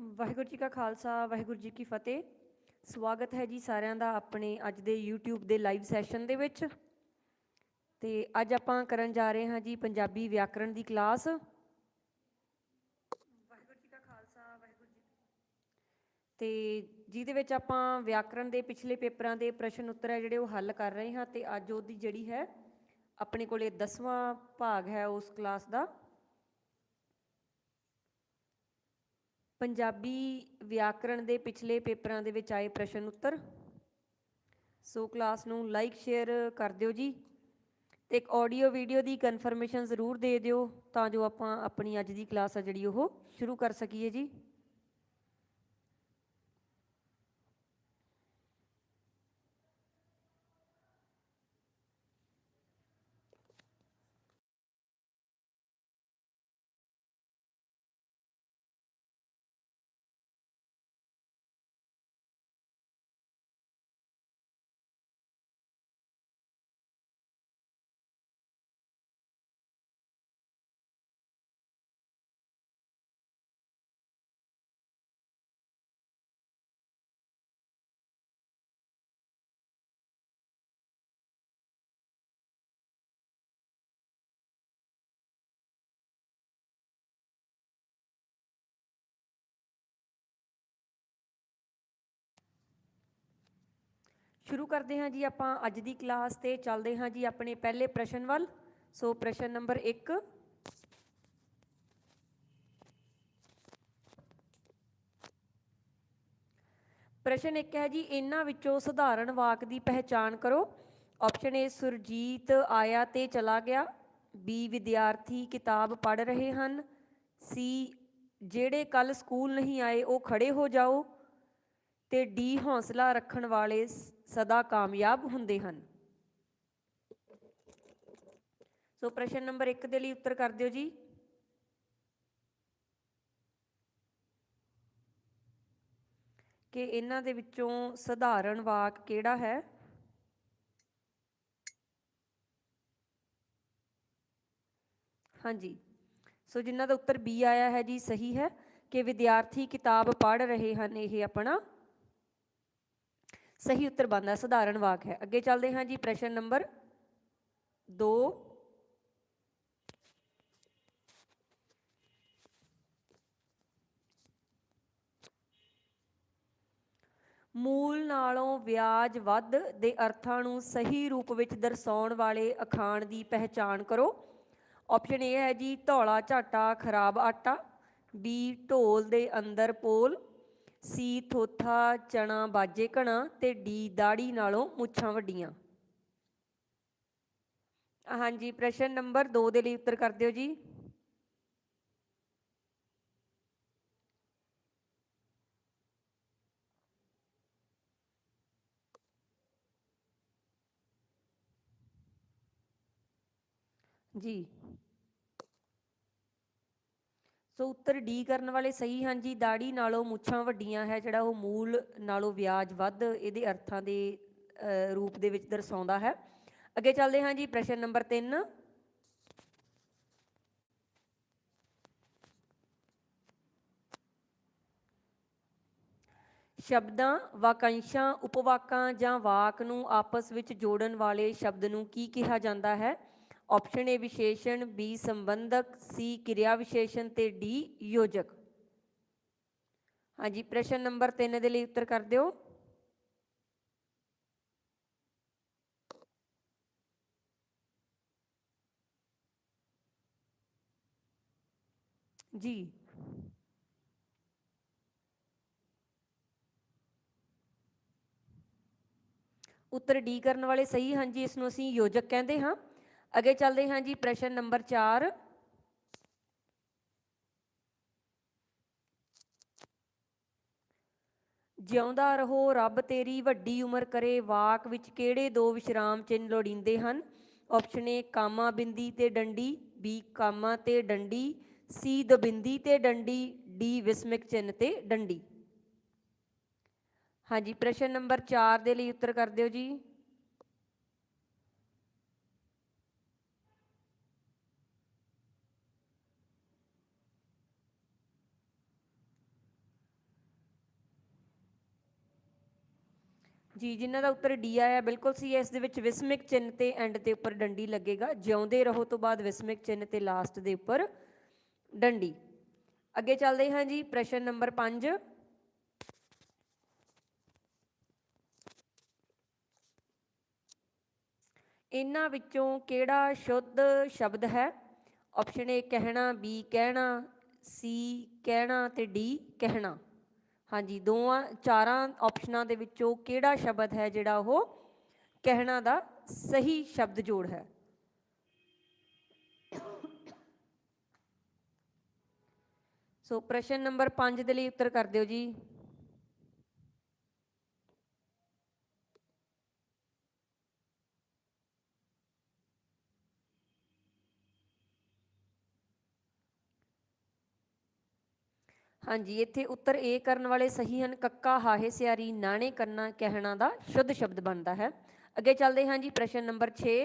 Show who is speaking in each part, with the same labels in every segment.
Speaker 1: ਵਾਹਿਗੁਰੂ ਜੀ ਕਾ ਖਾਲਸਾ, ਵਾਹਿਗੁਰੂ ਜੀ ਕੀ ਫਤਿਹ। ਸਵਾਗਤ ਹੈ ਜੀ ਸਾਰਿਆਂ ਦਾ ਆਪਣੇ ਅੱਜ ਦੇ YouTube ਦੇ ਲਾਈਵ ਸੈਸ਼ਨ ਦੇ ਵਿੱਚ। ਤੇ ਅੱਜ ਆਪਾਂ ਕਰਨ ਜਾ ਰਹੇ ਹਾਂ ਜੀ ਪੰਜਾਬੀ ਵਿਆਕਰਣ ਦੀ ਕਲਾਸ ਵਾਹਿਗੁਰੂ ਜੀ ਕਾ ਖਾਲਸਾ, ਵਾਹਿਗੁਰੂ ਜੀ ਤੇ ਜਿਹਦੇ ਵਿੱਚ ਆਪਾਂ ਵਿਆਕਰਣ ਦੇ ਪਿਛਲੇ ਪੇਪਰਾਂ ਦੇ ਪ੍ਰਸ਼ਨ ਉੱਤਰ ਹੈ ਜਿਹੜੇ ਉਹ ਹੱਲ ਕਰ ਰਹੇ ਹਾਂ ਤੇ ਅੱਜ ਉਹਦੀ ਜਿਹੜੀ ਹੈ, ਆਪਣੇ ਕੋਲੇ 10ਵਾਂ ਭਾਗ ਹੈ ਉਸ ਕਲਾਸ ਦਾ। ਪੰਜਾਬੀ ਵਿਆਕਰਣ ਦੇ ਪਿਛਲੇ ਪੇਪਰਾਂ ਦੇ ਵਿੱਚ ਆਏ ਪ੍ਰਸ਼ਨ ਉੱਤਰ। ਸੋ ਕਲਾਸ ਨੂੰ ਲਾਈਕ, ਸ਼ੇਅਰ ਕਰ ਦਿਓ ਜੀ ਤੇ ਇੱਕ ਆਡੀਓ ਵੀਡੀਓ ਦੀ ਕਨਫਰਮੇਸ਼ਨ ਜ਼ਰੂਰ ਦੇ ਦਿਓ ਤਾਂ ਜੋ ਆਪਾਂ ਆਪਣੀ ਅੱਜ ਦੀ ਕਲਾਸ ਆ ਜਿਹੜੀ ਉਹ ਸ਼ੁਰੂ ਕਰ ਸਕੀਏ ਜੀ। ਸ਼ੁਰੂ ਕਰਦੇ ਹਾਂ ਜੀ ਆਪਾਂ ਅੱਜ ਦੀ ਕਲਾਸ ਤੇ ਚੱਲਦੇ ਹਾਂ ਜੀ ਆਪਣੇ ਪਹਿਲੇ ਪ੍ਰਸ਼ਨ ਵੱਲ। ਸੋ ਪ੍ਰਸ਼ਨ ਨੰਬਰ 1 ਪ੍ਰਸ਼ਨ ਇੱਕ ਹੈ ਜੀ, ਇਹਨਾਂ ਵਿੱਚੋਂ ਸਧਾਰਨ ਵਾਕ ਦੀ ਪਹਿਚਾਣ ਕਰੋ। ਆਪਸ਼ਨ ਏ ਸੁਰਜੀਤ ਆਇਆ ਤੇ ਚਲਾ ਗਿਆ। ਬੀ ਵਿਦਿਆਰਥੀ ਕਿਤਾਬ ਪੜ੍ਹ ਰਹੇ ਹਨ। ਸੀ ਜਿਹੜੇ ਕੱਲ ਸਕੂਲ ਨਹੀਂ ਆਏ, ਉਹ ਖੜੇ ਹੋ ਜਾਓ। ਤੇ ਡੀ ਹੌਸਲਾ ਰੱਖਣ ਵਾਲੇ ਸ- ਸਦਾ ਕਾਮਯਾਬ ਹੁੰਦੇ ਹਨ। ਸੋ ਪ੍ਰਸ਼ਨ ਨੰਬਰ 1 ਦੇ ਲਈ ਉੱਤਰ ਕਰ ਦਿਓ ਜੀ। ਕਿ ਇਹਨਾਂ ਦੇ ਵਿੱਚੋਂ ਸਧਾਰਨ ਵਾਕ ਕਿਹੜਾ ਹੈ? ਹਾਂਜੀ। ਸੋ ਜਿਨ੍ਹਾਂ ਦਾ ਉੱਤਰ ਬੀ ਆਇਆ ਹੈ ਜੀ, ਸਹੀ ਹੈ। ਕਿ ਵਿਦਿਆਰਥੀ ਕਿਤਾਬ ਪੜ੍ਹ ਰਹੇ ਹਨ, ਇਹ ਆਪਣਾ ਸਹੀ ਉੱਤਰ ਬਣਦਾ, ਸਧਾਰਨ ਵਾਕ ਹੈ। ਅੱਗੇ ਚੱਲਦੇ ਹਾਂ ਜੀ, ਪ੍ਰਸ਼ਨ ਨੰਬਰ 2 ਮੂਲ ਨਾਲੋਂ ਵਿਆਜ ਵੱਧ ਦੇ ਅਰਥਾਂ ਨੂੰ ਸਹੀ ਰੂਪ ਵਿੱਚ ਦਰਸਾਉਣ ਵਾਲੇ ਅਖਾਣ ਦੀ ਪਹਿਚਾਣ ਕਰੋ। ਆਪਸ਼ਨ ਏ ਹੈ ਜੀ, ਧੌਲਾ, ਝਾਟਾ, ਖਰਾਬ ਆਟਾ। ਬੀ ਢੋਲ ਦੇ ਅੰਦਰ ਪੋਲ। ਸੀ, ਥੋਥਾ, ਚਣਾ, ਬਾਜੇ ਘਣਾ ਤੇ ਡੀ, ਦਾੜੀ ਨਾਲੋਂ ਮੁੱਛਾਂ ਵੱਡੀਆਂ। ਹਾਂਜੀ, ਪ੍ਰਸ਼ਨ ਨੰਬਰ 2 ਦੇ ਲਈ ਉੱਤਰ ਕਰ ਦਿਓ ਜੀ। ਜੀ। ਸੋ ਉੱਤਰ ਡੀ ਕਰਨ ਵਾਲੇ ਸਹੀ ਹਨ ਜੀ ਦਾੜੀ ਨਾਲੋਂ ਮੁੱਛਾਂ ਵੱਡੀਆਂ ਹੈ, ਜਿਹੜਾ ਉਹ ਮੂਲ ਨਾਲੋਂ ਵਿਆਜ ਵੱਧ ਇਹਦੇ ਅਰਥਾਂ ਦੇ ਰੂਪ ਦੇ ਵਿੱਚ ਦਰਸਾਉਂਦਾ ਹੈ। ਅੱਗੇ ਚੱਲਦੇ ਹਾਂ ਜੀ, ਪ੍ਰਸ਼ਨ ਨੰਬਰ 3 ਸ਼ਬਦਾਂ, ਵਾਕੰਸ਼ਾਂ, ਉਪਵਾਕਾਂ ਜਾਂ ਵਾਕ ਨੂੰ ਆਪਸ ਵਿੱਚ ਜੋੜਨ ਵਾਲੇ ਸ਼ਬਦ ਨੂੰ ਕੀ ਕਿਹਾ ਜਾਂਦਾ ਹੈ? ਆਪਸ਼ਨ ਏ ਵਿਸ਼ੇਸ਼ਣ ਬੀ ਸੰਬੰਧਕ ਸੀ ਕਿਰਿਆ ਵਿਸ਼ੇਸ਼ਣ ਤੇ ਡੀ ਯੋਜਕ। ਹਾਂਜੀ, ਪ੍ਰਸ਼ਨ ਨੰਬਰ 3 ਦੇ ਲਈ ਉੱਤਰ ਕਰ ਦਿਓ। ਜੀ। ਉੱਤਰ ਡੀ ਕਰਨ ਵਾਲੇ ਸਹੀ ਹਨ ਜੀ ਇਸ ਨੂੰ ਅਸੀਂ ਯੋਜਕ ਕਹਿੰਦੇ ਹਾਂ। ਅੱਗੇ ਚੱਲਦੇ ਹਾਂ ਜੀ ਪ੍ਰਸ਼ਨ ਨੰਬਰ 4 ਜਿਉਂਦਾ ਰਹੋ, ਰੱਬ ਤੇਰੀ ਵੱਡੀ ਉਮਰ ਕਰੇ, ਵਾਕ ਵਿੱਚ ਕਿਹੜੇ ਦੋ ਵਿਸ਼ਰਾਮ ਚਿੰਨ੍ਹ ਲੋੜੀਂਦੇ ਹਨ? ਆਪਸ਼ਨ ਏ ਕਾਮਾ ਬਿੰਦੀ ਤੇ ਡੰਡੀ ਬੀ ਕਾਮਾ ਤੇ ਡੰਡੀ ਸੀ ਦਬਿੰਦੀ ਤੇ ਡੰਡੀ ਡੀ ਵਿਸਮਿਕ ਚਿੰਨ੍ਹ ਤੇ ਡੰਡੀ। ਹਾਂਜੀ, ਪ੍ਰਸ਼ਨ ਨੰਬਰ 4 ਦੇ ਲਈ ਉੱਤਰ ਕਰ ਦਿਓ ਜੀ। ਜੀ, ਜਿਨ੍ਹਾਂ ਦਾ ਉੱਤਰ ਡੀ ਆਇਆ, ਬਿਲਕੁਲ ਸੀ। ਇਸ ਦੇ ਵਿੱਚ ਵਿਸਮਿਕ ਚਿੰਨ੍ਹ ਤੇ ਐਂਡ ਤੇ ਉੱਪਰ ਡੰਡੀ ਲੱਗੇਗਾ। ਜਿਉਂਦੇ ਰਹੋ ਤੋਂ ਬਾਅਦ ਵਿਸਮਿਕ ਚਿੰਨ੍ਹ ਤੇ ਲਾਸਟ ਦੇ ਉੱਪਰ ਡੰਡੀ। ਅੱਗੇ ਚੱਲਦੇ ਹਾਂ ਜੀ, ਪ੍ਰਸ਼ਨ ਨੰਬਰ 5 ਇਹਨਾਂ ਵਿੱਚੋਂ ਕਿਹੜਾ ਸ਼ੁੱਧ ਸ਼ਬਦ ਹੈ? ਆਪਸ਼ਨ ਏ, ਕਹਿਣਾ, ਬੀ, ਕਹਿਣਾ, ਸੀ, ਕਹਿਣਾ ਤੇ ਡੀ, ਕਹਿਣਾ। ਹਾਂਜੀ, ਦੋਵਾਂ ਚਾਰਾਂ ਆਪਸ਼ਨਾਂ ਦੇ ਵਿੱਚੋਂ ਕਿਹੜਾ ਸ਼ਬਦ ਹੈ ਜਿਹੜਾ ਉਹ ਕਹਿਣਾ ਦਾ ਸਹੀ ਸ਼ਬਦ ਜੋੜ ਹੈ? ਸੋ ਪ੍ਰਸ਼ਨ ਨੰਬਰ 5 ਦੇ ਲਈ ਉੱਤਰ ਕਰ ਦਿਓ ਜੀ। ਹਾਂਜੀ, ਇੱਥੇ ਉੱਤਰ ਏ ਕਰਨ ਵਾਲੇ ਸਹੀ ਹਨ, ਕੱਕਾ ਹਾਹੇ ਸਿਆਰੀ, ਨਾਣੇ ਕੰਨਾ ਕਹਿਣਾ ਦਾ ਸ਼ੁੱਧ ਸ਼ਬਦ ਬਣਦਾ ਹੈ। ਅੱਗੇ ਚੱਲਦੇ ਹਾਂ ਜੀ, ਪ੍ਰਸ਼ਨ ਨੰਬਰ 6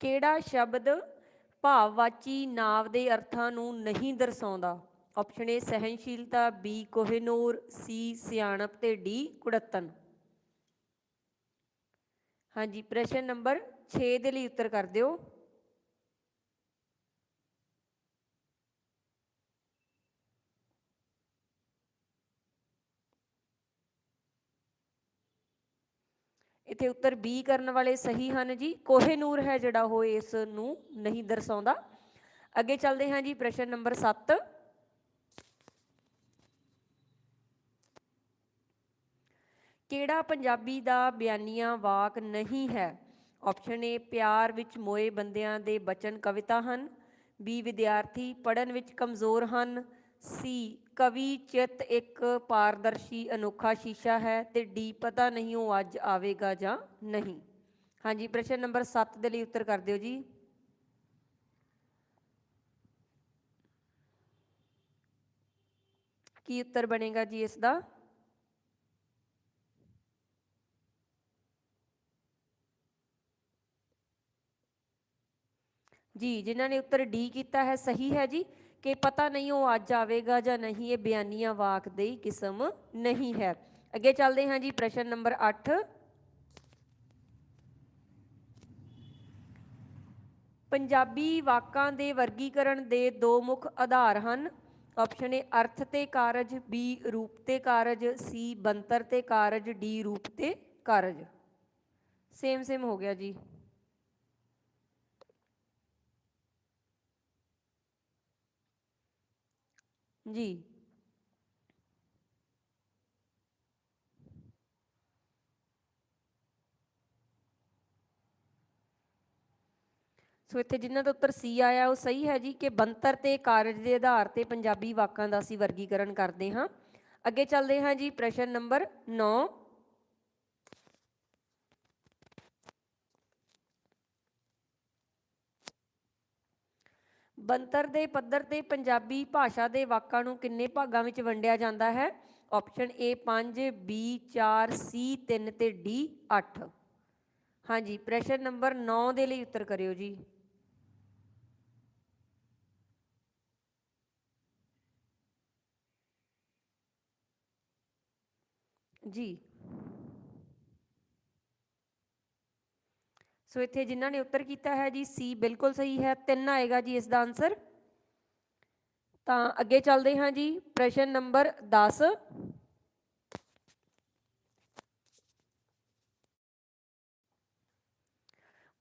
Speaker 1: ਕਿਹੜਾ ਸ਼ਬਦ ਭਾਵਵਾਚੀ ਨਾਵ ਦੇ ਅਰਥਾਂ ਨੂੰ ਨਹੀਂ ਦਰਸਾਉਂਦਾ? ਆਪਸ਼ਨ ਏ ਸਹਿਨਸ਼ੀਲਤਾ ਬੀ ਕੋਹਿਨੂਰ ਸੀ ਸਿਆਣਪ ਤੇ ਡੀ ਕੁੜੱਤਨ ਹਾਂਜੀ, ਪ੍ਰਸ਼ਨ ਨੰਬਰ 6 ਦੇ ਲਈ ਉੱਤਰ ਕਰ ਦਿਓ। ਇੱਥੇ ਉੱਤਰ ਬੀ ਕਰਨ ਵਾਲੇ ਸਹੀ ਹਨ ਜੀ। ਕੋਹੇਨੂਰ ਹੈ ਜਿਹੜਾ ਉਹ ਇਸ ਨੂੰ ਨਹੀਂ ਦਰਸਾਉਂਦਾ। ਅੱਗੇ ਚੱਲਦੇ ਹਾਂ ਜੀ ਪ੍ਰਸ਼ਨ ਨੰਬਰ 7 ਕਿਹੜਾ ਪੰਜਾਬੀ ਦਾ ਬਿਆਨੀਆਂ ਵਾਕ ਨਹੀਂ ਹੈ? ਆਪਸ਼ਨ ਏ ਪਿਆਰ ਵਿੱਚ ਮੋਏ ਬੰਦਿਆਂ ਦੇ ਬਚਨ ਕਵਿਤਾ ਹਨ। ਬੀ ਵਿਦਿਆਰਥੀ ਪੜਨ ਵਿੱਚ ਕਮਜ਼ੋਰ ਹਨ। ਸੀ। ਕਵੀ ਚਿੱਤ ਇੱਕ ਪਾਰਦਰਸ਼ੀ ਅਨੋਖਾ ਸ਼ੀਸ਼ਾ ਹੈ ਤੇ ਡੀ ਪਤਾ ਨਹੀਂ ਉਹ ਅੱਜ ਆਵੇਗਾ ਜਾਂ ਨਹੀਂ। ਹਾਂਜੀ, ਪ੍ਰਸ਼ਨ ਨੰਬਰ 7 ਦੇ ਲਈ ਉੱਤਰ ਕਰ ਦਿਓ ਜੀ। ਕੀ ਉੱਤਰ ਬਣੇਗਾ ਜੀ ਇਸ ਦਾ? ਜੀ, ਜਿਨ੍ਹਾਂ ਨੇ ਉੱਤਰ ਡੀ ਕੀਤਾ ਹੈ, ਸਹੀ ਹੈ ਜੀ। ਕਿ ਪਤਾ ਨਹੀਂ ਉਹ ਅੱਜ ਆਵੇਗਾ ਜਾਂ ਨਹੀਂ, ਇਹ ਬਿਆਨੀਆਂ ਵਾਕ ਦੀ ਕਿਸਮ ਨਹੀਂ ਹੈ। ਅੱਗੇ ਚੱਲਦੇ ਹਾਂ ਜੀ, ਪ੍ਰਸ਼ਨ ਨੰਬਰ 8 ਪੰਜਾਬੀ ਵਾਕਾਂ ਦੇ ਵਰਗੀਕਰਨ ਦੇ ਦੋ ਮੁੱਖ ਆਧਾਰ ਹਨ। ਆਪਸ਼ਨ ਏ, ਅਰਥ ਤੇ ਕਾਰਜ, ਬੀ, ਰੂਪ ਤੇ ਕਾਰਜ, ਸੀ ਬੰਤਰ ਤੇ ਕਾਰਜ, ਡੀ, ਰੂਪ ਤੇ ਕਾਰਜ। ਸੇਮ ਸੇਮ ਹੋ ਗਿਆ ਜੀ। ਜੀ ਸੋ ਇੱਥੇ ਜਿਨ੍ਹਾਂ ਦਾ ਉੱਤਰ ਸੀ ਆਇਆ ਉਹ ਸਹੀ ਹੈ ਜੀ ਕਿ ਬੰਤਰ ਤੇ ਕਾਰਜ ਦੇ ਆਧਾਰ ਤੇ ਪੰਜਾਬੀ ਵਾਕਾਂ ਦਾ ਅਸੀਂ ਵਰਗੀਕਰਨ ਕਰਦੇ ਹਾਂ ਅੱਗੇ ਚੱਲਦੇ ਹਾਂ ਜੀ ਪ੍ਰਸ਼ਨ ਨੰਬਰ 9 ਬਣਤਰ ਦੇ ਪੱਧਰ ਤੇ ਪੰਜਾਬੀ ਭਾਸ਼ਾ ਦੇ ਵਾਕਾਂ ਨੂੰ ਕਿੰਨੇ ਭਾਗਾਂ ਵਿੱਚ ਵੰਡਿਆ ਜਾਂਦਾ ਹੈ? ਆਪਸ਼ਨ A 5 B 4 C 3 ਤੇ D 8 ਹਾਂਜੀ, ਪ੍ਰਸ਼ਨ ਨੰਬਰ 9 ਦੇ ਲਈ ਉੱਤਰ ਕਰਿਓ ਜੀ। ਜੀ ਸੋ ਇੱਥੇ ਜਿਨ੍ਹਾਂ ਨੇ ਉੱਤਰ ਕੀਤਾ ਹੈ ਜੀ ਸੀ ਬਿਲਕੁਲ ਸਹੀ ਹੈ, ਤਿੰਨ ਆਏਗਾ ਜੀ ਇਸ ਦਾ ਆਨਸਰ ਤਾਂ ਅੱਗੇ ਚੱਲਦੇ ਹਾਂ ਜੀ, ਪ੍ਰਸ਼ਨ ਨੰਬਰ 10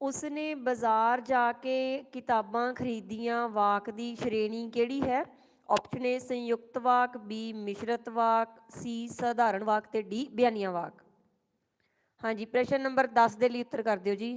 Speaker 1: ਉਸਨੇ ਬਾਜ਼ਾਰ ਜਾ ਕੇ ਕਿਤਾਬਾਂ ਖਰੀਦੀਆਂ, ਵਾਕ ਦੀ ਸ਼੍ਰੇਣੀ ਕਿਹੜੀ ਹੈ? ਆਪਸ਼ਨ ਏ ਸੰਯੁਕਤ ਵਾਕ ਬੀ ਮਿਸ਼ਰਤ ਵਾਕ ਸੀ ਸਧਾਰਨ ਵਾਕ ਤੇ ਡੀ ਬਿਆਨੀਆਂ ਵਾਕ। ਹਾਂਜੀ, ਪ੍ਰਸ਼ਨ ਨੰਬਰ 10 ਦੇ ਲਈ ਉੱਤਰ ਕਰ ਦਿਓ ਜੀ।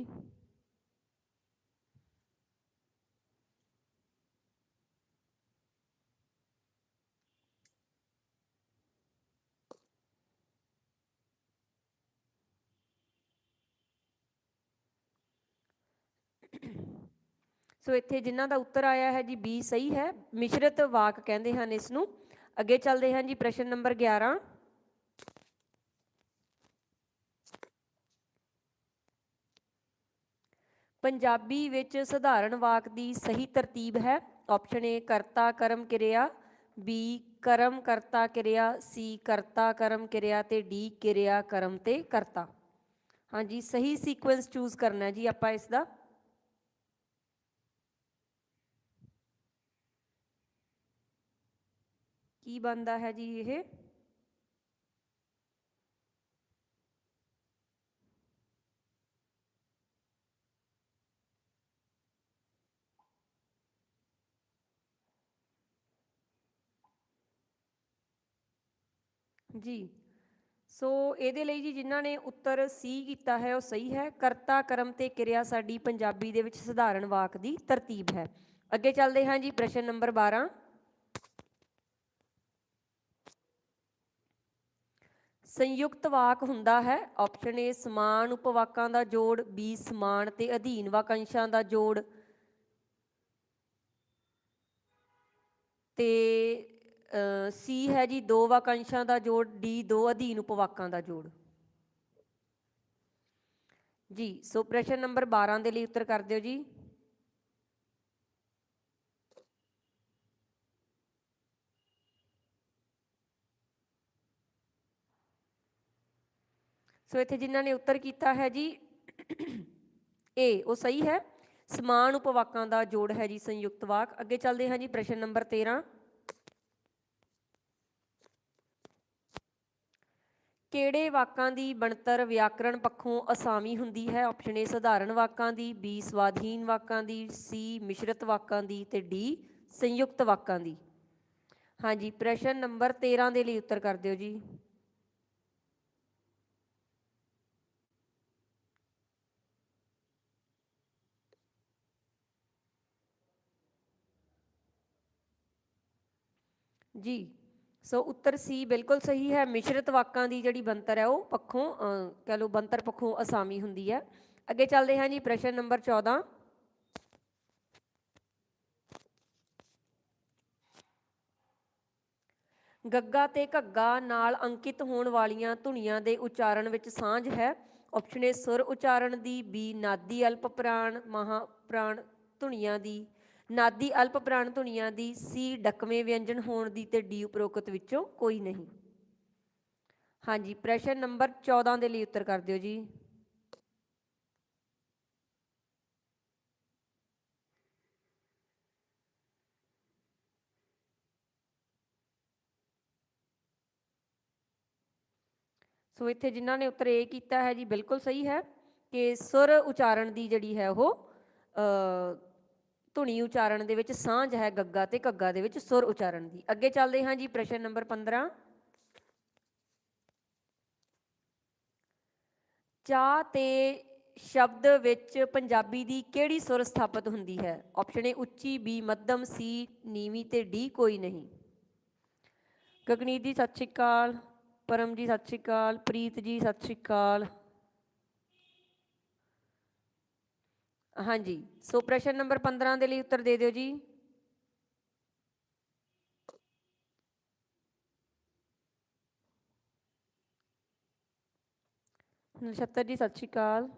Speaker 1: ਸੋ ਇੱਥੇ ਜਿਨ੍ਹਾਂ ਦਾ ਉੱਤਰ ਆਇਆ ਹੈ ਜੀ, ਬੀ ਸਹੀ ਹੈ। ਮਿਸ਼ਰਤ ਵਾਕ ਕਹਿੰਦੇ ਹਨ ਇਸ ਨੂੰ। ਅੱਗੇ ਚੱਲਦੇ ਹਾਂ ਜੀ, ਪ੍ਰਸ਼ਨ ਨੰਬਰ 11 ਪੰਜਾਬੀ ਵਿੱਚ ਸਧਾਰਨ ਵਾਕ ਦੀ ਸਹੀ ਤਰਤੀਬ ਹੈ। ਆਪਸ਼ਨ ਏ ਕਰਤਾ ਕਰਮ ਕਿਰਿਆ। ਬੀ ਕਰਮ ਕਰਤਾ ਕਿਰਿਆ। ਸੀ ਕਰਤਾ ਕਰਮ ਕਿਰਿਆ ਤੇ ਡੀ ਕਿਰਿਆ ਕਰਮ ਤੇ ਕਰਤਾ। ਹਾਂਜੀ, ਸਹੀ ਸੀਕੁਐਂਸ ਚੂਜ਼ ਕਰਨਾ ਜੀ ਆਪਾਂ ਇਸ ਦਾ। ਕੀ ਬਣਦਾ ਹੈ ਜੀ ਇਹ? ਜੀ। ਸੋ ਇਹਦੇ ਲਈ ਜੀ ਜਿਨ੍ਹਾਂ ਨੇ ਉੱਤਰ ਸੀ ਕੀਤਾ ਹੈ, ਉਹ ਸਹੀ ਹੈ। ਕਰਤਾ ਕਰਮ ਤੇ ਕਿਰਿਆ ਸਾਡੀ ਪੰਜਾਬੀ ਦੇ ਵਿੱਚ ਸਧਾਰਨ ਵਾਕ ਦੀ ਤਰਤੀਬ ਹੈ। ਅੱਗੇ ਚੱਲਦੇ ਹਾਂ ਜੀ ਪ੍ਰਸ਼ਨ ਨੰਬਰ 12 ਸੰਯੁਕਤ ਵਾਕ ਹੁੰਦਾ ਹੈ ਆਪਸ਼ਨ ਏ ਸਮਾਨ, ਉਪਵਾਕਾਂ ਦਾ ਜੋੜ ਬੀ ਸਮਾਨ ਤੇ ਅਧੀਨ ਵਾਕੰਸ਼ਾਂ ਦਾ ਜੋੜ। ਤੇ ਸੀ ਹੈ ਜੀ, ਦੋ ਵਾਕੰਸ਼ਾਂ ਦਾ ਜੋੜ, ਡੀ ਦੋ ਅਧੀਨ ਉਪਵਾਕਾਂ ਦਾ ਜੋੜ। ਜੀ, ਸੋ ਪ੍ਰਸ਼ਨ ਨੰਬਰ 12 ਦੇ ਲਈ ਉੱਤਰ ਕਰ ਦਿਓ ਜੀ। ਸੋ ਇੱਥੇ ਜਿਨ੍ਹਾਂ ਨੇ ਉੱਤਰ ਕੀਤਾ ਹੈ ਜੀ ਏ ਉਹ ਸਹੀ ਹੈ। ਸਮਾਨ ਉਪਵਾਕਾਂ ਦਾ ਜੋੜ ਹੈ ਜੀ, ਸੰਯੁਕਤ ਵਾਕ। ਅੱਗੇ ਚੱਲਦੇ ਹਾਂ ਜੀ, ਪ੍ਰਸ਼ਨ ਨੰਬਰ 13 ਕਿਹੜੇ ਵਾਕਾਂ ਦੀ ਬਣਤਰ ਵਿਆਕਰਣ ਪੱਖੋਂ ਅਸਾਮੀ ਹੁੰਦੀ ਹੈ? ਆਪਸ਼ਨ ਏ ਸਧਾਰਨ ਵਾਕਾਂ ਦੀ ਬੀ ਸਵਾਧੀਨ ਵਾਕਾਂ ਦੀ ਸੀ ਮਿਸ਼ਰਤ ਵਾਕਾਂ ਦੀ ਤੇ ਡੀ ਸੰਯੁਕਤ ਵਾਕਾਂ ਦੀ। ਹਾਂਜੀ, ਪ੍ਰਸ਼ਨ ਨੰਬਰ 13 ਦੇ ਲਈ ਉੱਤਰ ਕਰ ਦਿਓ ਜੀ। ਜੀ। ਸੋ ਉੱਤਰ ਸੀ ਬਿਲਕੁਲ ਸਹੀ ਹੈ। ਮਿਸ਼ਰਤ ਵਾਕਾਂ ਦੀ ਜਿਹੜੀ ਬੰਤਰ ਹੈ ਉਹ ਪੱਖੋਂ ਅਹ, ਕਹਿ ਲਓ ਬੰਤਰ ਪੱਖੋਂ ਅਸਾਮੀ ਹੁੰਦੀ ਹੈ। ਅੱਗੇ ਚੱਲਦੇ ਹਾਂ ਜੀ ਪ੍ਰਸ਼ਨ ਨੰਬਰ 14 ਗੱਗਾ ਤੇ ਘੱਗਾ ਨਾਲ ਅੰਕਿਤ ਹੋਣ ਵਾਲੀਆਂ ਧੁਨੀਆਂ ਦੇ ਉਚਾਰਨ ਵਿੱਚ ਸਾਂਝ ਹੈ। ਆਪਸ਼ਨ ਏ ਸੁਰ ਉਚਾਰਨ ਦੀ ਬੀ ਨਾਦੀ ਅਲਪ ਪ੍ਰਾਣ ਮਹਾ ਪ੍ਰਾਣ ਧੁਨੀਆਂ ਦੀ। ਨਾਦੀ ਅਲਪ ਪ੍ਰਾਣ ਧੁਨੀਆਂ ਦੀ ਸੀ ਡਕਵੇਂ ਵਿਅੰਜਨ ਹੋਣ ਦੀ ਤੇ ਡੀ ਉਪਰੋਕਤ ਵਿੱਚੋਂ ਕੋਈ ਨਹੀਂ। ਹਾਂਜੀ ਪ੍ਰਸ਼ਨ ਨੰਬਰ 14 ਦੇ ਲਈ ਉੱਤਰ ਕਰ ਦਿਓ ਜੀ। ਸੋ ਇੱਥੇ ਜਿਨ੍ਹਾਂ ਨੇ ਉੱਤਰ ਇਹ ਕੀਤਾ ਹੈ ਜੀ ਬਿਲਕੁਲ ਸਹੀ ਹੈ ਕਿ ਸੁਰ ਉਚਾਰਨ ਦੀ ਜਿਹੜੀ ਹੈ ਉਹ ਅ, ਧੁਨੀ ਉਚਾਰਨ ਦੇ ਵਿੱਚ ਸਾਂਝ ਹੈ ਗੱਗਾ ਤੇ ਘੱਗਾ ਦੇ ਵਿੱਚ ਸੁਰ ਉਚਾਰਨ ਦੀ। ਅੱਗੇ ਚੱਲਦੇ ਹਾਂ ਜੀ ਪ੍ਰਸ਼ਨ ਨੰਬਰ 15 ਚਾਹ ਤੇ ਸ਼ਬਦ ਵਿੱਚ ਪੰਜਾਬੀ ਦੀ ਕਿਹੜੀ ਸੁਰ ਸਥਾਪਿਤ ਹੁੰਦੀ ਹੈ? ਆਪਸ਼ਨ ਏ ਉੱਚੀ, ਬੀ ਮੱਧਮ, ਸੀ ਨੀਵੀਂ ਤੇ ਡੀ ਕੋਈ ਨਹੀਂ। ਗਗਨੀਤ ਜੀ, ਸਤਿ ਸ਼੍ਰੀ ਅਕਾਲ ਪਰਮ ਜੀ, ਸਤਿ ਸ਼੍ਰੀ ਅਕਾਲ, ਪ੍ਰੀਤ ਜੀ, ਸਤਿ ਸ਼੍ਰੀ ਅਕਾਲ। ਹਾਂਜੀ, ਸੋ ਪ੍ਰਸ਼ਨ ਨੰਬਰ 15 ਦੇ ਲਈ ਉੱਤਰ ਦੇ ਦਿਓ ਜੀ। ਨਛੱਤਰ ਜੀ, ਸਤਿ ਸ਼੍ਰੀ ਅਕਾਲ।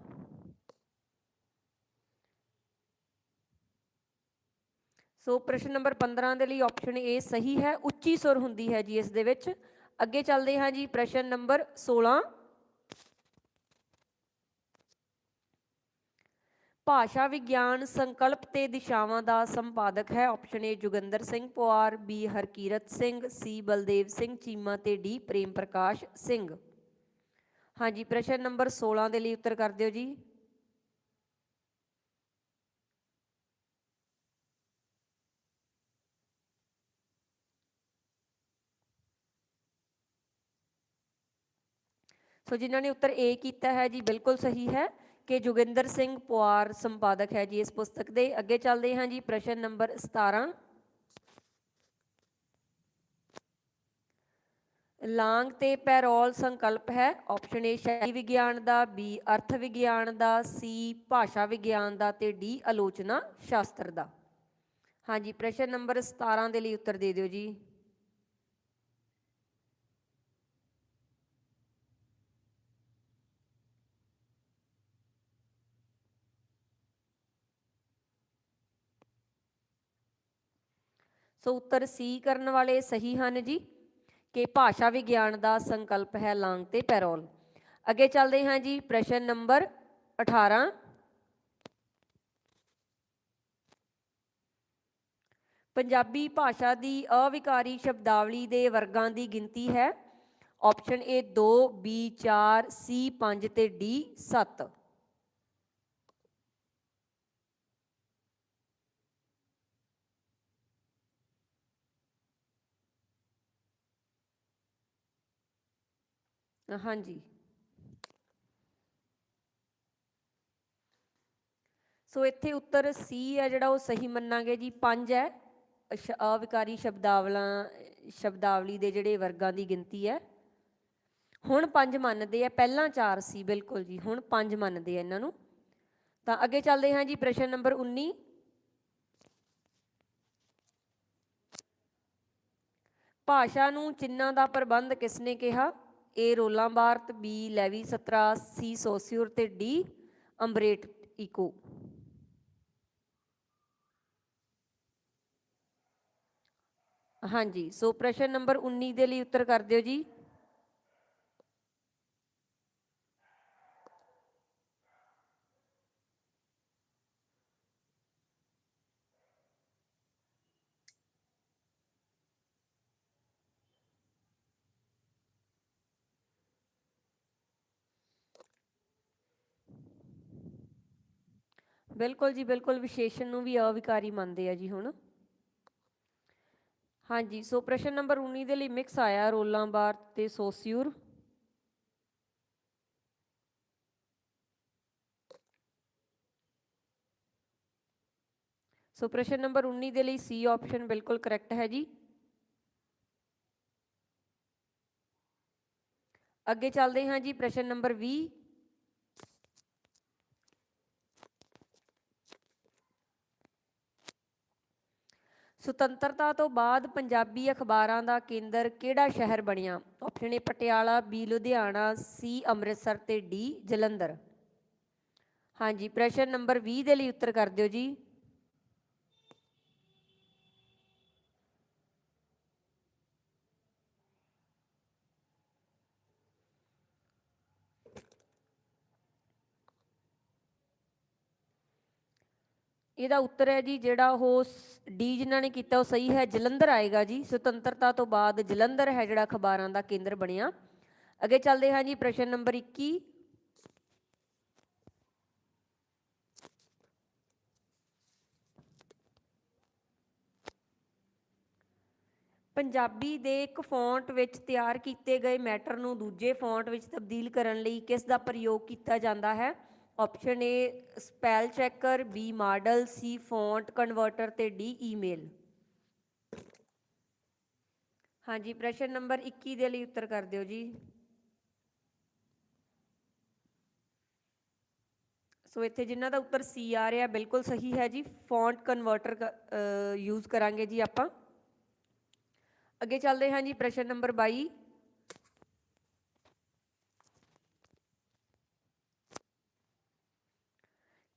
Speaker 1: ਸੋ ਪ੍ਰਸ਼ਨ ਨੰਬਰ 15 ਦੇ ਲਈ ਆਪਸ਼ਨ ਏ ਸਹੀ ਹੈ, ਉੱਚੀ ਸੁਰ ਹੁੰਦੀ ਹੈ ਜੀ ਇਸ ਦੇ ਵਿੱਚ। ਅੱਗੇ ਚੱਲਦੇ ਹਾਂ ਜੀ, ਪ੍ਰਸ਼ਨ ਨੰਬਰ 16 ਭਾਸ਼ਾ ਵਿਗਿਆਨ ਸੰਕਲਪ ਤੇ ਦਿਸ਼ਾਵਾਂ ਦਾ ਸੰਪਾਦਕ ਹੈ। Option A Jugandar Singh Pawar B Harkirat Singh. C Baldev Singh Cheema ਤੇ ਡੀ ਪ੍ਰੇਮ ਪ੍ਰਕਾਸ਼ ਸਿੰਘ। ਹਾਂਜੀ, ਪ੍ਰਸ਼ਨ ਨੰਬਰ 16 ਦੇ ਲਈ ਉੱਤਰ ਕਰ ਦਿਓ ਜੀ। ਸੋ ਜਿਨ੍ਹਾਂ ਨੇ ਉੱਤਰ ਏ ਕੀਤਾ ਹੈ ਜੀ, ਬਿਲਕੁਲ ਸਹੀ ਹੈ। ਕਿ ਜੋਗਿੰਦਰ ਸਿੰਘ ਪੁਆਰ ਸੰਪਾਦਕ ਹੈ ਜੀ, ਇਸ ਪੁਸਤਕ ਦੇ। ਅੱਗੇ ਚੱਲਦੇ ਹਾਂ ਜੀ, ਪ੍ਰਸ਼ਨ ਨੰਬਰ 17 ਲਾਂਗ ਤੇ ਪੈਰੋਲ ਸੰਕਲਪ ਹੈ। ਆਪਸ਼ਨ ਏ ਸ਼ੈਲੀ ਵਿਗਿਆਨ ਦਾ, ਬੀ, ਅਰਥ ਵਿਗਿਆਨ ਦਾ, ਸੀ, ਭਾਸ਼ਾ ਵਿਗਿਆਨ ਦਾ ਤੇ ਡੀ, ਆਲੋਚਨਾ ਸ਼ਾਸਤਰ ਦਾ। ਹਾਂਜੀ, ਪ੍ਰਸ਼ਨ ਨੰਬਰ 17 ਦੇ ਲਈ ਉੱਤਰ ਦੇ ਦਿਓ ਜੀ। ਸੋ ਉੱਤਰ ਸੀ ਕਰਨ ਵਾਲੇ ਸਹੀ ਹਨ ਜੀ, ਕਿ ਭਾਸ਼ਾ ਵਿਗਿਆਨ ਦਾ ਸੰਕਲਪ ਹੈ ਲਾਂਗ ਤੇ ਪੈਰੋਲ। ਅੱਗੇ ਚੱਲਦੇ ਹਾਂ ਜੀ, ਪ੍ਰਸ਼ਨ ਨੰਬਰ 18 ਪੰਜਾਬੀ ਭਾਸ਼ਾ ਦੀ ਅਵਿਕਾਰੀ ਸ਼ਬਦਾਵਲੀ ਦੇ ਵਰਗਾਂ ਦੀ ਗਿਣਤੀ ਹੈ। ਆਪਸ਼ਨ ਏ 2 ਬੀ 4 ਸੀ 5 ਤੇ ਡੀ 7 ਹਾਂਜੀ। ਸੋ ਇੱਥੇ ਉੱਤਰ ਸੀ ਹੈ ਜਿਹੜਾ ਉਹ ਸਹੀ ਮੰਨਾਂਗੇ ਜੀ। 5 ਹੈ। ਅਸ਼- ਅਵਿਕਾਰੀ ਸ਼ਬਦਾਵਲਾਂ, ਸ਼ਬਦਾਵਲੀ ਦੇ ਜਿਹੜੇ ਵਰਗਾਂ ਦੀ ਗਿਣਤੀ ਹੈ। ਹੁਣ 5 ਮੰਨਦੇ ਆ। ਪਹਿਲਾਂ 4 ਸੀ, ਬਿਲਕੁਲ ਜੀ। ਹੁਣ 5 ਮੰਨਦੇ ਆ ਇਹਨਾਂ ਨੂੰ। ਤਾਂ ਅੱਗੇ ਚੱਲਦੇ ਹਾਂ ਜੀ ਪ੍ਰਸ਼ਨ ਨੰਬਰ 19 ਭਾਸ਼ਾ ਨੂੰ ਚਿੰਨਾਂ ਦਾ ਪ੍ਰਬੰਧ ਕਿਸਨੇ ਕਿਹਾ? ਏ ਰੋਲਾਂ ਬਾਰਤ ਬੀ ਲੈਵੀ ਸਤਰਾ ਸੀ ਸੋਸਿਉਰ ਤੇ ਡੀ ਅੰਬਰੇਟ ਇਕੋ ਹਾਂਜੀ, ਸੋ ਪ੍ਰਸ਼ਨ ਨੰਬਰ 19 ਦੇ ਲਈ ਉੱਤਰ ਕਰ ਦਿਓ ਜੀ। ਬਿਲਕੁਲ ਜੀ, ਬਿਲਕੁਲ ਵਿਸ਼ੇਸ਼ਣ ਨੂੰ ਵੀ ਅਵਿਕਾਰੀ ਮੰਨਦੇ ਆ ਜੀ ਹੁਣ। ਹਾਂਜੀ, ਸੋ ਪ੍ਰਸ਼ਨ ਨੰਬਰ 19 ਦੇ ਲਈ ਮਿਕਸ ਆਇਆ ਰੋਲਾਂ ਬਾਰ ਤੇ ਸੋਸਿਉਰ ਸੋ ਪ੍ਰਸ਼ਨ ਨੰਬਰ 19 ਦੇ ਲਈ ਸੀ ਆਪਸ਼ਨ ਬਿਲਕੁਲ ਕਰੈਕਟ ਹੈ ਜੀ। ਅੱਗੇ ਚੱਲਦੇ ਹਾਂ ਜੀ ਪ੍ਰਸ਼ਨ ਨੰਬਰ 20 ਸੁਤੰਤਰਤਾ ਤੋਂ ਬਾਅਦ ਪੰਜਾਬੀ ਅਖਬਾਰਾਂ ਦਾ ਕੇਂਦਰ ਕਿਹੜਾ ਸ਼ਹਿਰ ਬਣਿਆ? Option A Patiala B Ludhiana C Amritsar ਤੇ ਡੀ ਜਲੰਧਰ। ਹਾਂਜੀ, ਪ੍ਰਸ਼ਨ ਨੰਬਰ 20 ਦੇ ਲਈ ਉੱਤਰ ਕਰ ਦਿਓ ਜੀ। ਇਹਦਾ ਉੱਤਰ ਹੈ ਜੀ, ਜਿਹੜਾ ਉਹ ਡੀ ਜਿਨ੍ਹਾਂ ਨੇ ਕੀਤਾ ਉਹ ਸਹੀ ਹੈ, ਜਲੰਧਰ ਆਏਗਾ ਜੀ। ਸੁਤੰਤਰਤਾ ਤੋਂ ਬਾਅਦ ਜਲੰਧਰ ਹੈ ਜਿਹੜਾ ਅਖਬਾਰਾਂ ਦਾ ਕੇਂਦਰ ਬਣਿਆ। ਅੱਗੇ ਚੱਲਦੇ ਹਾਂ ਜੀ, ਪ੍ਰਸ਼ਨ ਨੰਬਰ 21 ਪੰਜਾਬੀ ਦੇ ਇੱਕ ਫੌਂਟ ਵਿੱਚ ਤਿਆਰ ਕੀਤੇ ਗਏ ਮੈਟਰ ਨੂੰ ਦੂਜੇ ਫੌਂਟ ਵਿੱਚ ਤਬਦੀਲ ਕਰਨ ਲਈ ਕਿਸ ਦਾ ਪ੍ਰਯੋਗ ਕੀਤਾ ਜਾਂਦਾ ਹੈ? Option A spell checker B model C font converter ਤੇ ਡੀ ਈਮੇਲ ਹਾਂਜੀ, ਪ੍ਰਸ਼ਨ ਨੰਬਰ 21 ਦੇ ਲਈ ਉੱਤਰ ਕਰ ਦਿਓ ਜੀ। ਸੋ ਇੱਥੇ ਜਿਨ੍ਹਾਂ ਦਾ ਉੱਤਰ ਸੀ ਆ ਰਿਹਾ, ਬਿਲਕੁਲ ਸਹੀ ਹੈ ਜੀ। ਫੌਂਟ ਕਨਵਰਟਰ ਯੂਜ਼ ਕਰਾਂਗੇ ਜੀ ਆਪਾਂ। ਅੱਗੇ ਚੱਲਦੇ ਹਾਂ ਜੀ, ਪ੍ਰਸ਼ਨ ਨੰਬਰ 22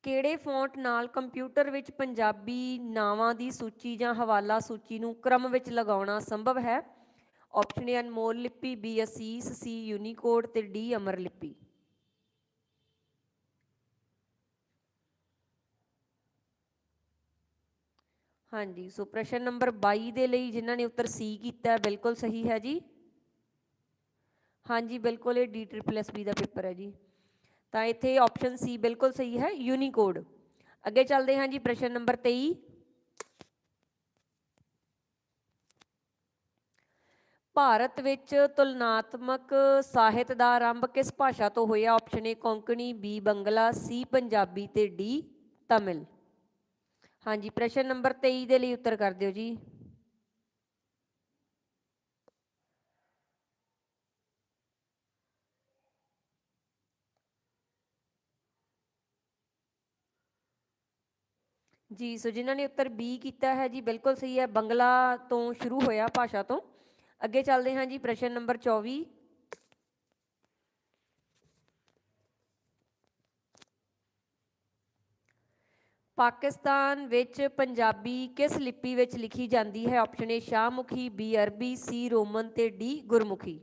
Speaker 1: ਕਿਹੜੇ ਫੌਂਟ ਨਾਲ ਕੰਪਿਊਟਰ ਵਿੱਚ ਪੰਜਾਬੀ ਨਾਵਾਂ ਦੀ ਸੂਚੀ ਜਾਂ ਹਵਾਲਾ ਸੂਚੀ ਨੂੰ ਕ੍ਰਮ ਵਿੱਚ ਲਗਾਉਣਾ ਸੰਭਵ ਹੈ? ਆਪਸ਼ਨ ਏ ਅਨਮੋਲ ਲਿਪੀ ਬੀ ਅਸੀਸ ਸੀ ਯੂਨੀਕੋਡ ਤੇ ਡੀ ਅਮਰ ਲਿਪੀ। ਹਾਂਜੀ, ਸੋ ਪ੍ਰਸ਼ਨ ਨੰਬਰ 22 ਦੇ ਲਈ ਜਿਨ੍ਹਾਂ ਨੇ ਉੱਤਰ ਸੀ ਕੀਤਾ, ਬਿਲਕੁਲ ਸਹੀ ਹੈ ਜੀ। ਹਾਂਜੀ, ਬਿਲਕੁਲ, ਇਹ ਡੀ ਟ੍ਰਿਪਲ ਐਸ ਬੀ ਦਾ ਪੇਪਰ ਹੈ ਜੀ। ਤਾਂ ਇੱਥੇ ਆਪਸ਼ਨ ਸੀ ਬਿਲਕੁਲ ਸਹੀ ਹੈ ਯੂਨੀਕੋਡ ਅੱਗੇ ਚੱਲਦੇ ਹਾਂ ਜੀ, ਪ੍ਰਸ਼ਨ ਨੰਬਰ 23 ਭਾਰਤ ਵਿੱਚ ਤੁਲਨਾਤਮਕ ਸਾਹਿਤ ਦਾ ਆਰੰਭ ਕਿਸ ਭਾਸ਼ਾ ਤੋਂ ਹੋਇਆ? Option A Konkani B Bangla C Punjabi ਤੇ ਡੀ ਤਮਿਲ। ਹਾਂਜੀ, ਪ੍ਰਸ਼ਨ ਨੰਬਰ 23 ਦੇ ਲਈ ਉੱਤਰ ਕਰ ਦਿਓ ਜੀ। ਜੀ, ਸੋ ਜਿਨ੍ਹਾਂ ਨੇ ਉੱਤਰ ਬੀ ਕੀਤਾ ਹੈ ਜੀ, ਬਿਲਕੁਲ ਸਹੀ ਹੈ, ਬੰਗਲਾ ਤੋਂ ਸ਼ੁਰੂ ਹੋਇਆ ਭਾਸ਼ਾ ਤੋਂ। ਅੱਗੇ ਚੱਲਦੇ ਹਾਂ ਜੀ, ਪ੍ਰਸ਼ਨ ਨੰਬਰ 24 ਪਾਕਿਸਤਾਨ ਵਿੱਚ ਪੰਜਾਬੀ ਕਿਸ ਲਿਪੀ ਵਿੱਚ ਲਿਖੀ ਜਾਂਦੀ ਹੈ? ਆਪਸ਼ਨ ਏ ਸ਼ਾਹਮੁਖੀ ਬੀ ਅਰਬੀ ਸੀ ਰੋਮਨ ਤੇ ਡੀ ਗੁਰਮੁਖੀ।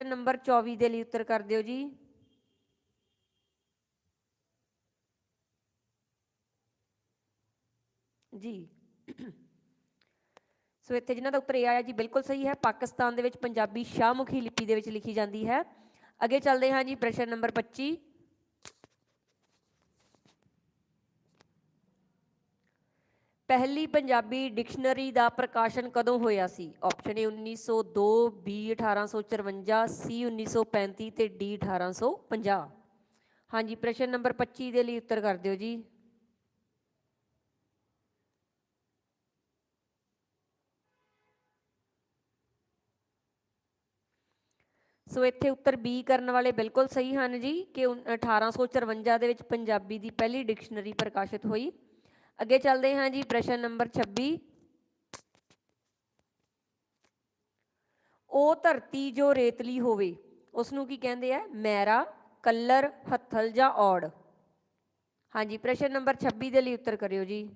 Speaker 1: ਨੰਬਰ 24 ਦੇ ਲਈ ਉੱਤਰ ਕਰ ਦਿਓ ਜੀ। ਜੀ ਸੋ ਇੱਥੇ ਜਿਨ੍ਹਾਂ ਦਾ ਉੱਤਰ ਇਹ ਆਇਆ ਜੀ, ਬਿਲਕੁਲ ਸਹੀ ਹੈ, ਪਾਕਿਸਤਾਨ ਦੇ ਵਿੱਚ ਪੰਜਾਬੀ ਸ਼ਾਹਮੁਖੀ ਲਿਪੀ ਦੇ ਵਿੱਚ ਲਿਖੀ ਜਾਂਦੀ ਹੈ। ਅੱਗੇ ਚੱਲਦੇ ਹਾਂ ਜੀ, ਪ੍ਰਸ਼ਨ ਨੰਬਰ 25 ਪਹਿਲੀ ਪੰਜਾਬੀ ਡਿਕਸ਼ਨਰੀ ਦਾ ਪ੍ਰਕਾਸ਼ਨ ਕਦੋਂ ਹੋਇਆ ਸੀ? ਆਪਸ਼ਨ ਏ 1902 ਬੀ 1854 ਸੀ 1935 ਤੇ ਡੀ 1850 ਹਾਂਜੀ, ਪ੍ਰਸ਼ਨ ਨੰਬਰ 25 ਦੇ ਲਈ ਉੱਤਰ ਕਰ ਦਿਓ ਜੀ। ਸੋ ਇੱਥੇ ਉੱਤਰ ਬੀ ਕਰਨ ਵਾਲੇ ਬਿਲਕੁਲ ਸਹੀ ਹਨ ਜੀ ਕਿ ਉਨ- 1854 ਦੇ ਵਿੱਚ ਪੰਜਾਬੀ ਦੀ ਪਹਿਲੀ ਡਿਕਸ਼ਨਰੀ ਪ੍ਰਕਾਸ਼ਿਤ ਹੋਈ। ਅੱਗੇ ਚੱਲਦੇ ਹਾਂ ਜੀ ਪ੍ਰਸ਼ਨ ਨੰਬਰ 26 ਉਹ ਧਰਤੀ ਜੋ ਰੇਤਲੀ ਹੋਵੇ ਉਸ ਨੂੰ ਕੀ ਕਹਿੰਦੇ ਆ? ਮੈਰਾ, ਕੱਲਰ, ਹੱਥਲ ਜਾਂ ਔੜ? ਹਾਂਜੀ, ਪ੍ਰਸ਼ਨ ਨੰਬਰ 26 ਦੇ ਲਈ ਉੱਤਰ ਕਰਿਓ ਜੀ।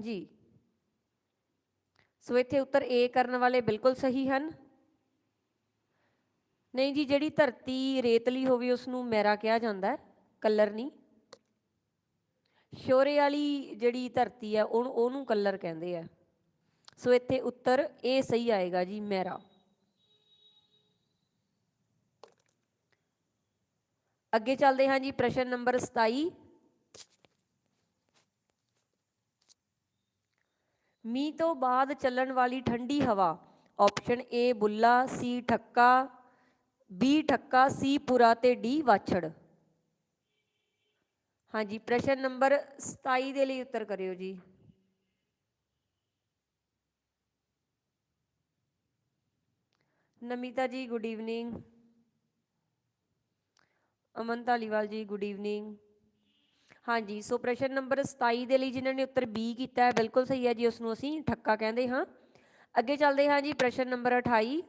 Speaker 1: ਜੀ। ਸੋ ਇੱਥੇ ਉੱਤਰ ਏ ਕਰਨ ਵਾਲੇ ਬਿਲਕੁਲ ਸਹੀ ਹਨ। ਨਹੀਂ ਜੀ, ਜਿਹੜੀ ਧਰਤੀ ਰੇਤਲੀ ਹੋਵੇ ਉਸ ਨੂੰ ਮੈਰਾ ਕਿਹਾ ਜਾਂਦਾ ਹੈ, ਕਲਰ ਨਹੀਂ। ਸ਼ੋਰੇ ਵਾਲੀ ਜਿਹੜੀ ਧਰਤੀ ਹੈ, ਉਹਨੂੰ ਉਹਨੂੰ ਕਲਰ ਕਹਿੰਦੇ ਆ। ਸੋ ਇੱਥੇ ਉੱਤਰ ਇਹ ਸਹੀ ਆਏਗਾ ਜੀ, ਮੈਰਾ। ਅੱਗੇ ਚੱਲਦੇ ਹਾਂ ਜੀ, ਪ੍ਰਸ਼ਨ ਨੰਬਰ 27 ਮੀਂਹ ਤੋਂ ਬਾਅਦ ਚੱਲਣ ਵਾਲੀ ਠੰਡੀ ਹਵਾ। Option A Bulleh C ਠੱਕਾ B ਠੱਕਾ ਸੀ ਪੁਰਾ ਤੇ ਡੀ ਵਾਛੜ। ਹਾਂਜੀ, ਪ੍ਰਸ਼ਨ ਨੰਬਰ 27 ਦੇ ਲਈ ਉੱਤਰ ਕਰਿਓ ਜੀ। ਨਮਿਤਾ ਜੀ ਗੁੱਡ ਈਵਨਿੰਗ ਅਮਨ ਧਾਲੀਵਾਲ ਜੀ ਗੁੱਡ ਈਵਨਿੰਗ ਹਾਂਜੀ, ਸੋ ਪ੍ਰਸ਼ਨ ਨੰਬਰ 27 ਦੇ ਲਈ ਜਿਨ੍ਹਾਂ ਨੇ ਉੱਤਰ ਬੀ ਕੀਤਾ ਹੈ, ਬਿਲਕੁਲ ਸਹੀ ਹੈ ਜੀ ਉਸ ਨੂੰ ਅਸੀਂ ਠੱਕਾ ਕਹਿੰਦੇ ਹਾਂ। ਅੱਗੇ ਚੱਲਦੇ ਹਾਂ ਜੀ, ਪ੍ਰਸ਼ਨ ਨੰਬਰ 28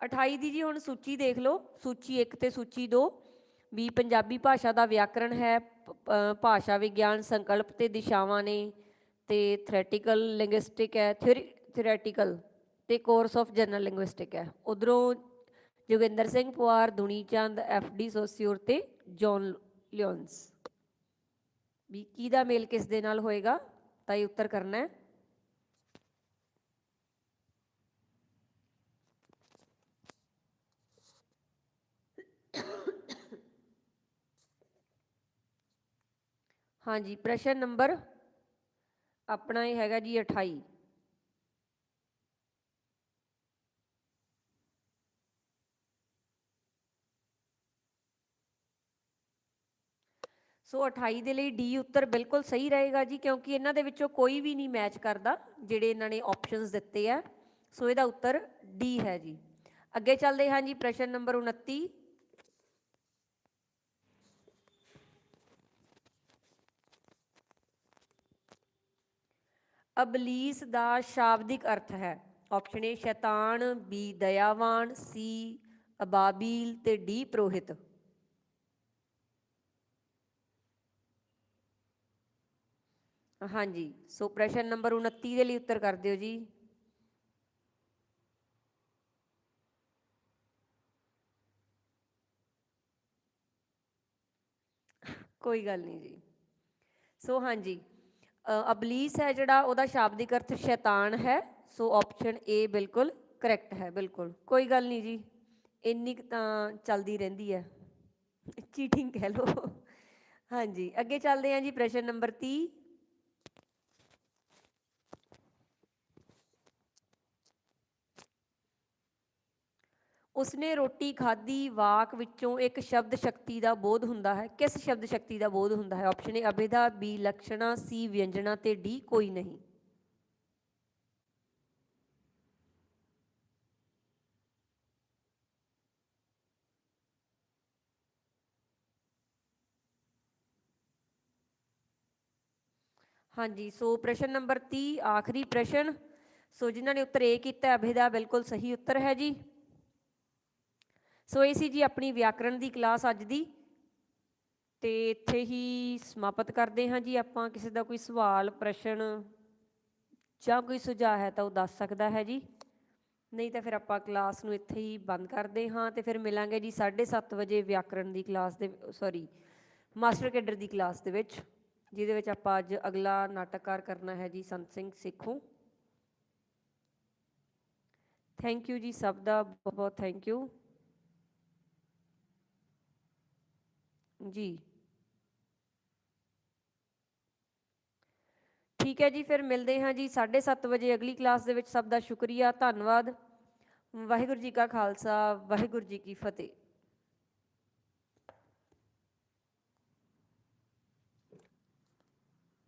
Speaker 1: 28 ਦੀ ਜੀ, ਹੁਣ ਸੂਚੀ ਦੇਖ ਲਓ, ਸੂਚੀ 1 ਤੇ ਸੂਚੀ 2 ਵੀ ਪੰਜਾਬੀ ਭਾਸ਼ਾ ਦਾ ਵਿਆਕਰਣ ਹੈ ਭਾਸ਼ਾ ਵਿਗਿਆਨ ਸੰਕਲਪ ਤੇ ਦਿਸ਼ਾਵਾਂ ਨੇ ਤੇ ਥਿਓਰੇਟੀਕਲ ਲਿੰਗੁਇਸਟਿਕ ਹੈ ਥਿਓਰੇਟੀਕਲ ਤੇ ਕੋਰਸ ਆਫ ਜਨਰਲ ਲਿੰਗੁਇਸਟਿਕ ਹੈ। ਉਧਰੋਂ Joginder Singh Puar Duni Chand F de Saussure ਤੇ ਜੌਨ ਲਿਓਨਸ ਵੀ ਕੀ ਦਾ ਮੇਲ ਕਿਸ ਦੇ ਨਾਲ ਹੋਏਗਾ? ਤਾਂ ਇਹ ਉੱਤਰ ਕਰਨਾ ਹੈ। ਹਾਂਜੀ, ਪ੍ਰਸ਼ਨ ਨੰਬਰ ਆਪਣਾ ਇਹ ਹੈਗਾ ਜੀ 28 ਸੋ 28 ਦੇ ਲਈ ਡੀ ਉੱਤਰ ਬਿਲਕੁਲ ਸਹੀ ਰਹੇਗਾ ਜੀ, ਕਿਉਂਕਿ ਇਹਨਾਂ ਦੇ ਵਿੱਚੋਂ ਕੋਈ ਵੀ ਨਹੀਂ ਮੈਚ ਕਰਦਾ, ਜਿਹੜੇ ਇਹਨਾਂ ਨੇ ਆਪਸ਼ਨਸ ਦਿੱਤੇ ਆ। ਸੋ ਇਹਦਾ ਉੱਤਰ ਡੀ ਹੈ ਜੀ। ਅੱਗੇ ਚੱਲਦੇ ਹਾਂ ਜੀ, ਪ੍ਰਸ਼ਨ ਨੰਬਰ 29 ਅਬਲੀਸ ਦਾ ਸ਼ਾਬਦਿਕ ਅਰਥ ਹੈ। ਆਪਸ਼ਨ ਏ ਸ਼ੈਤਾਨ ਬੀ ਦਇਆਵਾਨ ਸੀ ਅਬਾਬੀਲ ਤੇ ਡੀ ਪ੍ਰੋਹਿਤ। ਹਾਂਜੀ, ਸੋ ਪ੍ਰਸ਼ਨ ਨੰਬਰ 29 ਦੇ ਲਈ ਉੱਤਰ ਕਰ ਦਿਓ ਜੀ। ਕੋਈ ਗੱਲ ਨਹੀਂ ਜੀ। ਸੋ ਹਾਂਜੀ ਅਬਲੀਸ ਹੈ ਜਿਹੜਾ, ਉਹਦਾ ਸ਼ਾਬਦਿਕ ਅਰਥ ਸ਼ੈਤਾਨ ਹੈ। ਸੋ ਆਪਸ਼ਨ ਏ ਬਿਲਕੁਲ ਕਰੈਕਟ ਹੈ, ਬਿਲਕੁਲ। ਕੋਈ ਗੱਲ ਨਹੀਂ ਜੀ, ਇੰਨੀ ਕੁ ਤਾਂ ਚੱਲਦੀ ਰਹਿੰਦੀ ਹੈ। ਚੀਟਿੰਗ ਕਹਿ ਲਓ। ਹਾਂਜੀ, ਅੱਗੇ ਚੱਲਦੇ ਹਾਂ ਜੀ ਪ੍ਰਸ਼ਨ ਨੰਬਰ 30 ਉਸਨੇ ਰੋਟੀ ਖਾਧੀ, ਵਾਕ ਵਿੱਚੋਂ ਇੱਕ ਸ਼ਬਦ ਸ਼ਕਤੀ ਦਾ ਬੋਧ ਹੁੰਦਾ ਹੈ। ਕਿਸ ਸ਼ਬਦ ਸ਼ਕਤੀ ਦਾ ਬੋਧ ਹੁੰਦਾ ਹੈ? ਆਪਸ਼ਨ ਏ ਅਭਿਦਾ ਬੀ ਲਕਸ਼ਣਾ ਸੀ ਵਿਅੰਜਨਾ ਤੇ ਡੀ ਕੋਈ ਨਹੀਂ। ਹਾਂਜੀ, ਸੋ ਪ੍ਰਸ਼ਨ ਨੰਬਰ 30 ਆਖਰੀ ਪ੍ਰਸ਼ਨ। ਸੋ ਜਿਨ੍ਹਾਂ ਨੇ ਉੱਤਰ A ਕੀਤਾ ਅਭੇ ਬਿਲਕੁਲ ਸਹੀ ਉੱਤਰ ਹੈ ਜੀ। ਸੋ ਇਹ ਸੀ ਜੀ ਆਪਣੀ ਵਿਆਕਰਣ ਦੀ ਕਲਾਸ ਅੱਜ ਦੀ। ਤੇ ਇੱਥੇ ਹੀ ਸਮਾਪਤ ਕਰਦੇ ਹਾਂ ਜੀ। ਆਪਾਂ ਕਿਸੇ ਦਾ ਕੋਈ ਸਵਾਲ, ਪ੍ਰਸ਼ਨ ਜਾਂ ਕੋਈ ਸੁਝਾਅ ਹੈ ਤਾਂ ਉਹ ਦੱਸ ਸਕਦਾ ਹੈ ਜੀ। ਨਹੀਂ ਤਾਂ ਫਿਰ ਆਪਾਂ ਕਲਾਸ ਨੂੰ ਇੱਥੇ ਹੀ ਬੰਦ ਕਰਦੇ ਹਾਂ ਤੇ ਫਿਰ ਮਿਲਾਂਗੇ ਜੀ 7:30 ਵਜੇ ਵਿਆਕਰਣ ਦੀ ਕਲਾਸ ਦੇ, ਸੌਰੀ, ਮਾਸਟਰ ਕੇਡਰ ਦੀ ਕਲਾਸ ਦੇ ਵਿੱਚ, ਜਿਹਦੇ ਵਿੱਚ ਆਪਾਂ ਅੱਜ ਅਗਲਾ ਨਾਟਕਕਾਰ ਕਰਨਾ ਹੈ ਜੀ ਸੰਤ ਸਿੰਘ ਸੇਖੋਂ। ਥੈਂਕ ਯੂ ਜੀ ਸਭ ਦਾ ਬਹੁਤ ਬਹੁਤ ਥੈਂਕ ਯੂ ਜੀ। ਠੀਕ ਹੈ ਜੀ, ਫਿਰ ਮਿਲਦੇ ਹਾਂ ਜੀ 7:30 ਵਜੇ ਅਗਲੀ ਕਲਾਸ ਦੇ ਵਿੱਚ। ਸਭ ਦਾ ਸ਼ੁਕਰੀਆ, ਧੰਨਵਾਦ। ਵਾਹਿਗੁਰੂ ਜੀ ਕਾ ਖਾਲਸਾ, ਵਾਹਿਗੁਰੂ ਜੀ ਕੀ ਫਤਿਹ।